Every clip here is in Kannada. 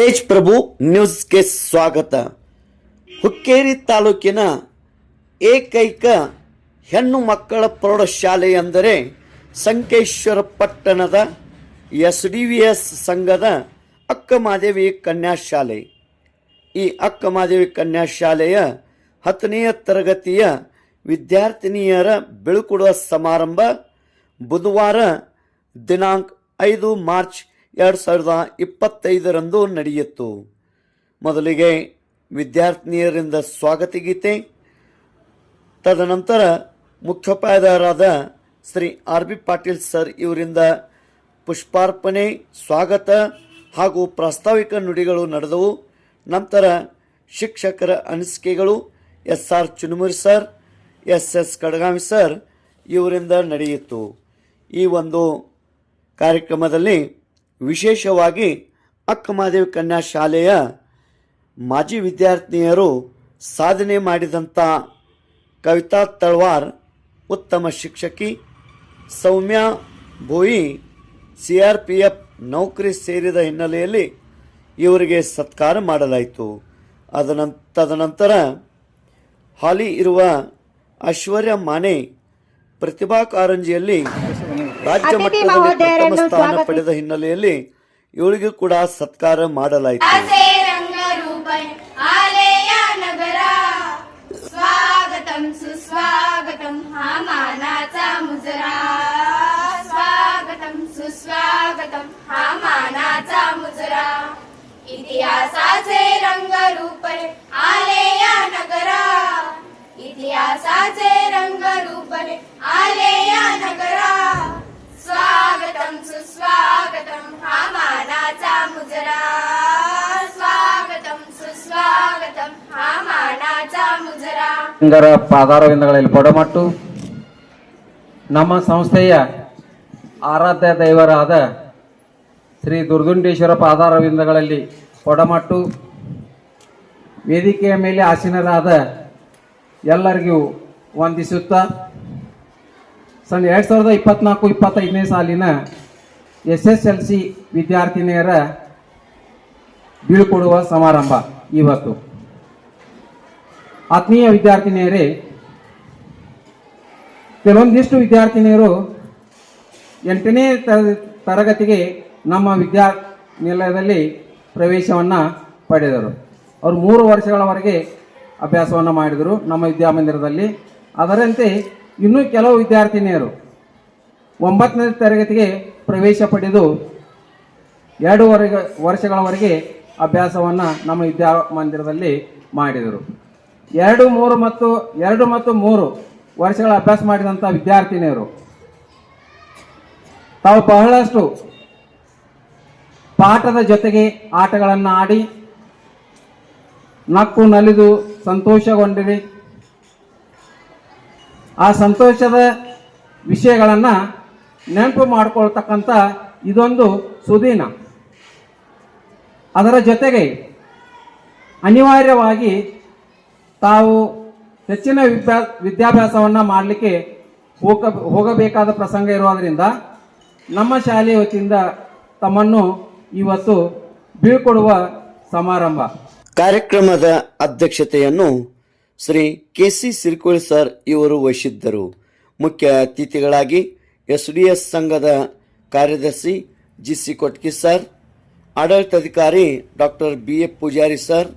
ತೇಜ್ ಪ್ರಭು ನ್ಯೂಸ್ಗೆ ಸ್ವಾಗತ. ಹುಕ್ಕೇರಿ ತಾಲೂಕಿನ ಏಕೈಕ ಹೆಣ್ಣು ಮಕ್ಕಳ ಪ್ರೌಢಶಾಲೆ ಎಂದರೆ ಸಂಕೇಶ್ವರ ಪಟ್ಟಣದ ಎಸ್ ಡಿ ವಿ ಎಸ್ ಸಂಘದ ಅಕ್ಕಮಾದೇವಿ ಕನ್ಯಾಶಾಲೆ. ಈ ಅಕ್ಕಮಾದೇವಿ ಕನ್ಯಾಶಾಲೆಯ ಹತ್ತನೆಯ ತರಗತಿಯ ವಿದ್ಯಾರ್ಥಿನಿಯರ ಬೀಳ್ಕೊಡುವ ಸಮಾರಂಭ ಬುಧವಾರ ದಿನಾಂಕ ಐದು ಮಾರ್ಚ್ ಎರಡು ಸಾವಿರದ ಇಪ್ಪತ್ತೈದರಂದು ನಡೆಯಿತು. ಮೊದಲಿಗೆ ವಿದ್ಯಾರ್ಥಿನಿಯರಿಂದ ಸ್ವಾಗತ ಗೀತೆ ತದನಂತರ ಮುಖ್ಯೋಪಾಧ್ಯಾಯರಾದ Shri R B Patil sir ಇವರಿಂದ ಪುಷ್ಪಾರ್ಪಣೆ, ಸ್ವಾಗತ ಹಾಗೂ ಪ್ರಾಸ್ತಾವಿಕ ನುಡಿಗಳು ನಡೆದವು. ನಂತರ ಶಿಕ್ಷಕರ ಅನಿಸಿಕೆಗಳು S R Chunumuri sir, S S Kadagami sir ಇವರಿಂದ ನಡೆಯಿತು. ಈ ಒಂದು ಕಾರ್ಯಕ್ರಮದಲ್ಲಿ ವಿಶೇಷವಾಗಿ ಅಕ್ಕಮಹಾದೇವಿ ಕನ್ಯಾ ಶಾಲೆಯ ಮಾಜಿ ವಿದ್ಯಾರ್ಥಿನಿಯರು ಸಾಧನೆ ಮಾಡಿದಂಥ ಕವಿತಾ ತಳ್ವಾರ್, ಉತ್ತಮ ಶಿಕ್ಷಕಿ Soumya Bhoi C R P F ನೌಕರಿ ಸೇರಿದ ಹಿನ್ನೆಲೆಯಲ್ಲಿ ಇವರಿಗೆ ಸತ್ಕಾರ ಮಾಡಲಾಯಿತು. ಅದನ ತದನಂತರ ಹಾಲಿ ಇರುವ ಐಶ್ವರ್ಯ ಮಾನೆ ಪ್ರತಿಭಾ ಕಾರಂಜಿಯಲ್ಲಿ ರಾಜ್ಯ ಅತಿಥಿ ಮಟ್ಟದಲ್ಲಿ ಪ್ರಥಮ ಮಹೋದಯರನ್ನು ಸ್ಥಾನ ಸ್ವಾಗತಿಸಿ- ಪಡೆದ ಹಿನ್ನೆಲೆಯಲ್ಲಿ ಇವಳಿಗೂ ಕೂಡ ಸತ್ಕಾರ ಮಾಡಲಾಯಿತು असे रंगरूपण आले या नगरा स्वागतम सुस्वागतम हा मानाचा मुजरा स्वागतम सुस्वागतम हा मानाचा मुजरा इतिहासाचे रंगरूपण आले या नगरा इतिहासाचे रंगरूपण आले या नगरा स्वागतम सुस्वागतम हा मानाचा मुजरा स्वागतम सुस्वागतम हा मानाचा मुजरा ಗಂಗರ ಪಾದಾರವಿಂದಗಳಲ್ಲಿ ಪೊಡಮಟ್ಟು ನಮ್ಮ ಸಂಸ್ಥೆಯ ಆರಾಧ್ಯ ದೈವರಾದ ಶ್ರೀ ದುರ್ದುಂಡೇಶ್ವರ ಪಾದಾರವಿಂದಗಳಲ್ಲಿ ಪೊಡಮಟ್ಟು ವೇದಿಕೆಯ ಮೇಲೆ ಆಸೀನರಾದ ಎಲ್ಲರಿಗೂ ವಂದಿಸುತ್ತಾ ಸಣ್ಣ ಎರಡು ಸಾವಿರದ ಇಪ್ಪತ್ನಾಲ್ಕು, ಇಪ್ಪತ್ತೈದನೇ ಸಾಲಿನ ಎಸ್ ಎಸ್ ಎಲ್ ಸಿ ವಿದ್ಯಾರ್ಥಿನಿಯರ ಬೀಳ್ಕೊಡುವ ಸಮಾರಂಭ ಇವತ್ತು. ಆತ್ಮೀಯ ವಿದ್ಯಾರ್ಥಿನಿಯರೇ, ಕೆಲವೊಂದಿಷ್ಟು ವಿದ್ಯಾರ್ಥಿನಿಯರು ಎಂಟನೇ ತರ- ತರಗತಿಗೆ ನಮ್ಮ ವಿದ್ಯಾ ನಿಲಯದಲ್ಲಿ ಪ್ರವೇಶವನ್ನು ಪಡೆದರು. ಅವರು ಮೂರು ವರ್ಷಗಳವರೆಗೆ ಅಭ್ಯಾಸವನ್ನು ಮಾಡಿದರು ನಮ್ಮ ವಿದ್ಯಾಮಂದಿರದಲ್ಲಿ. ಅದರಂತೆ ಇನ್ನೂ ಕೆಲವು ವಿದ್ಯಾರ್ಥಿನಿಯರು ಒಂಬತ್ತನೇ ತರಗತಿಗೆ ಪ್ರವೇಶ ಪಡೆದು ಎರಡೂವರೆ ವರ್ಷಗಳವರೆಗೆ ಅಭ್ಯಾಸವನ್ನು ನಮ್ಮ ವಿದ್ಯಾಮಂದಿರದಲ್ಲಿ ಮಾಡಿದರು. ಎರಡು, ಮೂರು ಮತ್ತು, ಎರಡು ಮತ್ತು ಮೂರು ವರ್ಷಗಳ ಅಭ್ಯಾಸ ಮಾಡಿದಂಥ ವಿದ್ಯಾರ್ಥಿನಿಯರು ತಾವು ಬಹಳಷ್ಟು ಪಾಠದ ಜೊತೆಗೆ ಆಟಗಳನ್ನು ಆಡಿ ನಕ್ಕು ನಲಿದು ಸಂತೋಷಗೊಂಡಿರಿ. ಆ ಸಂತೋಷದ ವಿಷಯಗಳನ್ನು ನೆನಪು ಮಾಡಿಕೊಳ್ತಕ್ಕಂಥ ಇದೊಂದು ಸುದೀನ. ಅದರ ಜೊತೆಗೆ ಅನಿವಾರ್ಯವಾಗಿ ತಾವು ಹೆಚ್ಚಿನ ವಿದ್ಯಾ, ವಿದ್ಯಾಭ್ಯಾಸವನ್ನು ಮಾಡಲಿಕ್ಕೆ ಹೋಗ, ಹೋಗಬೇಕಾದ ಪ್ರಸಂಗ ಇರೋದರಿಂದ ನಮ್ಮ ಶಾಲೆಯ ವತಿಯಿಂದ ತಮ್ಮನ್ನು ಇವತ್ತು ಬೀಳ್ಕೊಡುವ ಸಮಾರಂಭ. ಕಾರ್ಯಕ್ರಮದ ಅಧ್ಯಕ್ಷತೆಯನ್ನು Shri K C Sirkoli sir ಇವರು ವಹಿಸಿದ್ದರು ಮುಖ್ಯ ಅತಿಥಿಗಳಾಗಿ ಎಸ್ ಡಿ ಎಸ್ ಸಂಘದ ಕಾರ್ಯದರ್ಶಿ ಜಿ ಸಿ ಕೊಟ್ಕಿ ಸರ್, ಆಡಳಿತಾಧಿಕಾರಿ doctor B A Pujari sir,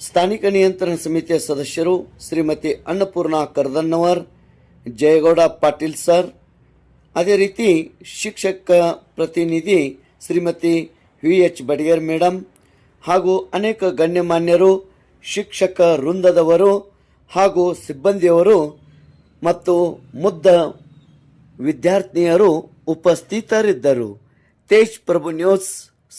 ಸ್ಥಾನಿಕ ನಿಯಂತ್ರಣ ಸಮಿತಿಯ ಸದಸ್ಯರು ಶ್ರೀಮತಿ ಅನ್ನಪೂರ್ಣ ಕರ್ದನ್ನವರ್ ಜಯಗೌಡ ಪಾಟೀಲ್ ಸರ್, ಅದೇ ರೀತಿ ಶಿಕ್ಷಕ ಪ್ರತಿನಿಧಿ Shrimati V H Badiger madam ಹಾಗೂ ಅನೇಕ ಗಣ್ಯಮಾನ್ಯರು ಶಿಕ್ಷಕ ವೃಂದದವರು ಹಾಗೂ ಸಿಬ್ಬಂದಿಯವರು ಮತ್ತು ಮುದ್ದ ವಿದ್ಯಾರ್ಥಿನಿಯರು ಉಪಸ್ಥಿತರಿದ್ದರು. ತೇಜ್ ಪ್ರಭು ನ್ಯೂಸ್,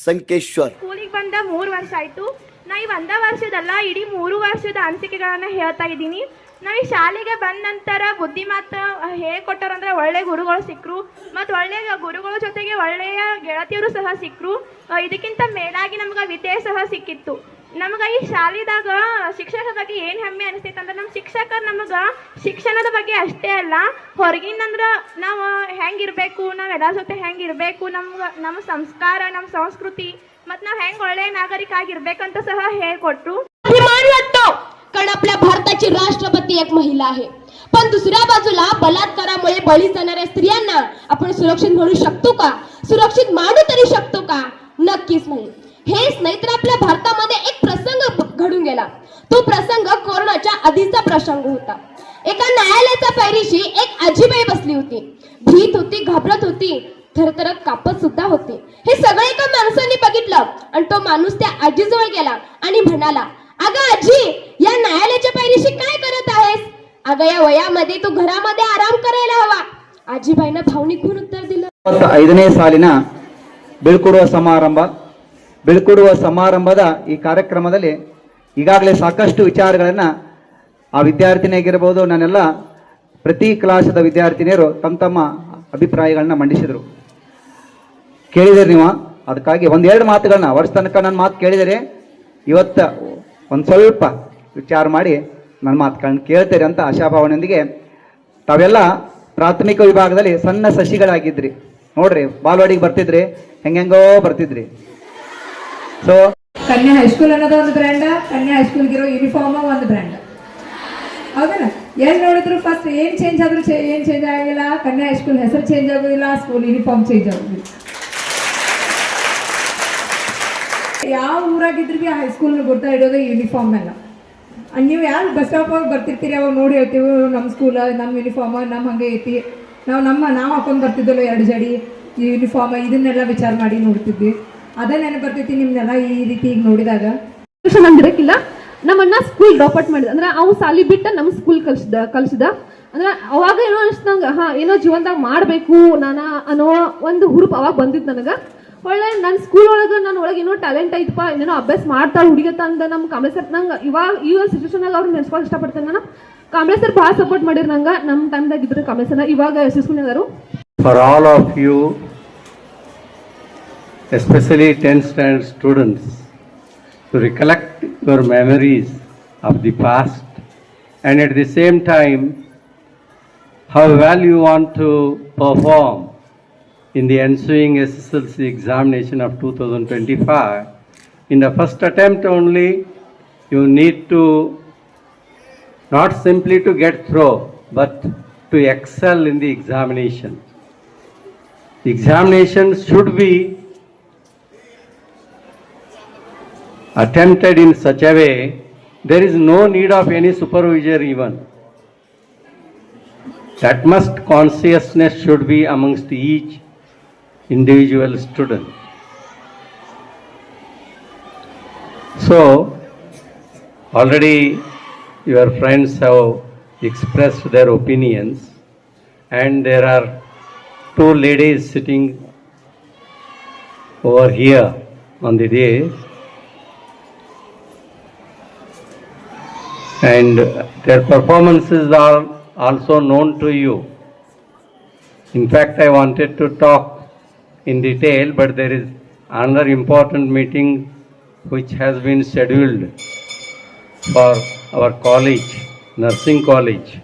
ಸಂಕೇಶ್ವರ್. ಸ್ಕೂಲಿಗೆ ಬಂದ ಮೂರು ವರ್ಷ ಆಯಿತು. ನಾ ಈ ಒಂದ ವರ್ಷದಲ್ಲ, ಇಡೀ ಮೂರು ವರ್ಷದ ಅನಿಸಿಕೆಗಳನ್ನು ಹೇಳ್ತಾ ಇದ್ದೀನಿ. ನಾವು ಈ ಶಾಲೆಗೆ ಬಂದ ನಂತರ ಬುದ್ಧಿ ಮಾತು ಹೇಳ್ಕೊಟ್ಟಾರಂದ್ರೆ ಒಳ್ಳೆ ಗುರುಗಳು ಸಿಕ್ಕರು. ಮತ್ತು ಒಳ್ಳೆಯ ಗುರುಗಳ ಜೊತೆಗೆ ಒಳ್ಳೆಯ ಗೆಳತಿಯರು ಸಹ ಸಿಕ್ಕರು. ಇದಕ್ಕಿಂತ ಮೇಲಾಗಿ ನಮ್ಗೆ ವಿದ್ಯೆ ಸಹ ಸಿಕ್ಕಿತ್ತು. ನಮ್ಗೆ ಈ ಶಾಲೆದಾಗ ಶಿಕ್ಷಕರ ಬಗ್ಗೆ ಏನು ಹೆಮ್ಮೆ ಅನಿಸ್ತೈತೆ ಅಂದ್ರೆ ನಮ್ಮ ಶಿಕ್ಷಕರು ನಮಗೆ ಶಿಕ್ಷಣದ ಬಗ್ಗೆ ಅಷ್ಟೇ ಅಲ್ಲ ಹೊರಗಿಂದಂದ್ರೆ ನಾವು ಹೆಂಗಿರಬೇಕು ನಾವು ಎಲ್ಲರ ಜೊತೆ ಹೆಂಗಿರಬೇಕು ನಮ್ಗೆ ನಮ್ಮ ಸಂಸ್ಕಾರ ನಮ್ಮ ಸಂಸ್ಕೃತಿ ಮತ್ತು ನಾವು ಹೆಂಗೆ ಒಳ್ಳೆಯ ನಾಗರಿಕ ಆಗಿರ್ಬೇಕಂತ ಸಹ ಹೇಳ್ಕೊಟ್ರು अभिमान वाटतो कारण आपल्या भारताची राष्ट्रपती एक महिला आहे पण दुसऱ्या बाजूला बलात्कारामुळे बळी जाणाऱ्या स्त्रियांना आपण सुरक्षित म्हणू शकतो का सुरक्षित मानू तरी शकतो का नक्कीच नाही हेच नाही तर आपल्या भारतामध्ये एक प्रसंग ब- घडून गेला तो प्रसंग कोरोनाच्या आधीचा प्रसंग होता एका न्यायालयाच्या पायरीशी एक आजीबाई बसली होती भीत होती घाबरत होती थरथरत कापत सुद्धा होती हे सगळं एका माणसाने बघितलं आणि तो माणूस त्या आजीजवळ गेला आणि म्हणाला अगं आजी या न्यायालयाच्या पायरीशी काय करत आहेस अगं या वयामध्ये तू घरामध्ये आराम करायला हवा आजीबाईनं भावनिक होऊन उत्तर दिलं ಇಪ್ಪತ್ತ ಐದನೇ ಸಾಲಿನ ಬೀಳ್ಕೊಡುವ ಸಮಾರಂಭ ಬೀಳ್ಕೊಡುವ ಸಮಾರಂಭದ ಈ ಕಾರ್ಯಕ್ರಮದಲ್ಲಿ ಈಗಾಗಲೇ ಸಾಕಷ್ಟು ವಿಚಾರಗಳನ್ನು ಆ ವಿದ್ಯಾರ್ಥಿನಿಯಾಗಿರ್ಬೋದು ನಾನೆಲ್ಲ ಪ್ರತಿ ಕ್ಲಾಸದ ವಿದ್ಯಾರ್ಥಿನಿಯರು ತಮ್ಮ ತಮ್ಮ ಅಭಿಪ್ರಾಯಗಳನ್ನ ಮಂಡಿಸಿದರು. ಕೇಳಿದಿರಿ ನೀವು, ಅದಕ್ಕಾಗಿ ಒಂದೆರಡು ಮಾತುಗಳನ್ನ, ವರ್ಷ ತನಕ ನನ್ನ ಮಾತು ಕೇಳಿದರೆ, ಇವತ್ತು ಒಂದು ಸ್ವಲ್ಪ ವಿಚಾರ ಮಾಡಿ ನನ್ನ ಮಾತುಗಳನ್ನ ಕೇಳ್ತೀರಿ ಅಂತ ಆಶಾಭಾವನೆಯೊಂದಿಗೆ ತಾವೆಲ್ಲ ಪ್ರಾಥಮಿಕ ವಿಭಾಗದಲ್ಲಿ ಸಣ್ಣ ಸಸಿಗಳಾಗಿದ್ರಿ. ನೋಡ್ರಿ, ಬಾಲ್ವಾಡಿಗೆ ಬರ್ತಿದ್ರಿ, ಹೆಂಗೆಂಗೋ ಬರ್ತಿದ್ರಿ. ಸೊ ಕನ್ಯಾ ಹೈಸ್ಕೂಲ್ ಅನ್ನೋದು ಒಂದು ಬ್ರ್ಯಾಂಡ್ ಕನ್ಯಾ ಹೈಸ್ಕೂಲ್ಗಿರೋ ಯೂನಿಫಾರ್ಮ್ ಒಂದು ಬ್ರ್ಯಾಂಡ್ ಹೌದಲ್ಲ ಏನ್ ನೋಡಿದ್ರು ಫಸ್ಟ್ ಏನ್ ಚೇಂಜ್ ಆದ್ರೂ ಏನ್ ಚೇಂಜ್ ಆಗಿಲ್ಲ, ಕನ್ಯಾ ಹೈಸ್ಕೂಲ್ ಹೆಸರು ಚೇಂಜ್ ಆಗೋದಿಲ್ಲ ಸ್ಕೂಲ್ ಯೂನಿಫಾರ್ಮ್ ಚೇಂಜ್ ಆಗೋದಿಲ್ಲ. ಯಾವ ಊರಾಗಿದ್ರು ಬಿ ಆ ಹೈಸ್ಕೂಲ್ ಗುರ್ತಾ ಇಡೋದು ಯೂನಿಫಾರ್ಮ್ ಎಲ್ಲ. ನೀವು ಯಾರು ಬಸ್ ಸ್ಟಾಪ್ ಹೋಗಿ ಬರ್ತಿರ್ತೀರಿ, ಅವಾಗ ನೋಡಿ ಹೇಳ್ತೀವಿ ನಮ್ಮ ಸ್ಕೂಲ್ ನಮ್ಮ ಯೂನಿಫಾರ್ಮ್ ನಮ್ಮ ಹಂಗೆ ಐತಿ. ನಾವು ನಮ್ಮ, ನಾವು ಹಾಕೊಂಡು ಬರ್ತಿದ್ದಲ್ಲ ಎರಡು ಜಡಿ ಯೂನಿಫಾರ್ಮ್ ಇದನ್ನೆಲ್ಲ ವಿಚಾರ ಮಾಡಿ ನೋಡ್ತಿದ್ವಿ. ಅದೇ ನೆನಪು ಬರ್ತೈತಿ ನಿಮ್ನೆಲ್ಲ ಈ ರೀತಿ ಈಗ ನೋಡಿದಾಗ? ನಮ್ಮ ನಮ್ಮನ್ನ ಸ್ಕೂಲ್ ಡ್ರಾಪ್ ಔಟ್ ಮಾಡಿದ. ಅಂದ್ರೆ ಅವ್ ಸಾಲಿ ಬಿಟ್ಟ ನಮ್ಮ ಸ್ಕೂಲ್ ಕಲ್ಸಿದ ಕಲ್ಸಿದ. ಅಂದ್ರೆ ಅವಾಗ ಏನೋ ಅನ್ಸ್ದಂಗ ನಂಗೆ ಹಾ ಏನೋ ಜೀವನದಾಗ ಮಾಡಬೇಕು ನಾನ ಅನ್ನೋ ಒಂದು ಹುರುಪ್ ಅವಾಗ ಬಂದಿತ್ತು ನನಗೆ. ಒಳ್ಳೆ ನನ್ನ ಸ್ಕೂಲ್ ಒಳಗ ನನ್ನ ಒಳಗೆ ಏನೋ ಟ್ಯಾಲೆಂಟ್ ಐತಪ್ಪ ಏನೇನೋ ಅಭ್ಯಾಸ ಮಾಡ್ತಾಳೆ ಹುಡುಗತ್ತ ಅಂದ ನಮ್ಮ ಕಾಂಬ್ಳೆ ಸರ್ ನಂಗೆ. ಇವಾಗ ಈ ಒಂದು ಸಿಚುವೇಶನಾಗ ಅವ್ರು ನೆನ್ಸ್ಕೊಳಕ್ ಇಷ್ಟಪಡ್ತೇನೆ ನಾನು. ಕಾಂಬ್ಳೆ ಸರ್ ಬಹಳ ಸಪೋರ್ಟ್ ಮಾಡಿರ್ ನಂಗ. ನಮ್ಮ ಟೈಮ್ದಾಗ ಇದ್ರೆ ಕಾಂಬ್ಳೆ ಸರ್ ಇವಾಗ ಎಸ್ ಫಾರ್ ಅದಾರು of all of you, especially 10th standard students, to recollect your memories of the past and at the same time, how well you want to perform in the ensuing SSLC examination of 2025. In the first attempt only, you need to not simply to get through, but to excel in the examination. The examination should be attempted in such a way, there is no need of any supervisor even. That must consciousness should be amongst each individual student. So, already your friends have expressed their opinions and there are two ladies sitting over here on the dais. And their performances are also known to you. In fact, I wanted to talk in detail, but there is another important meeting which has been scheduled for our college, nursing college.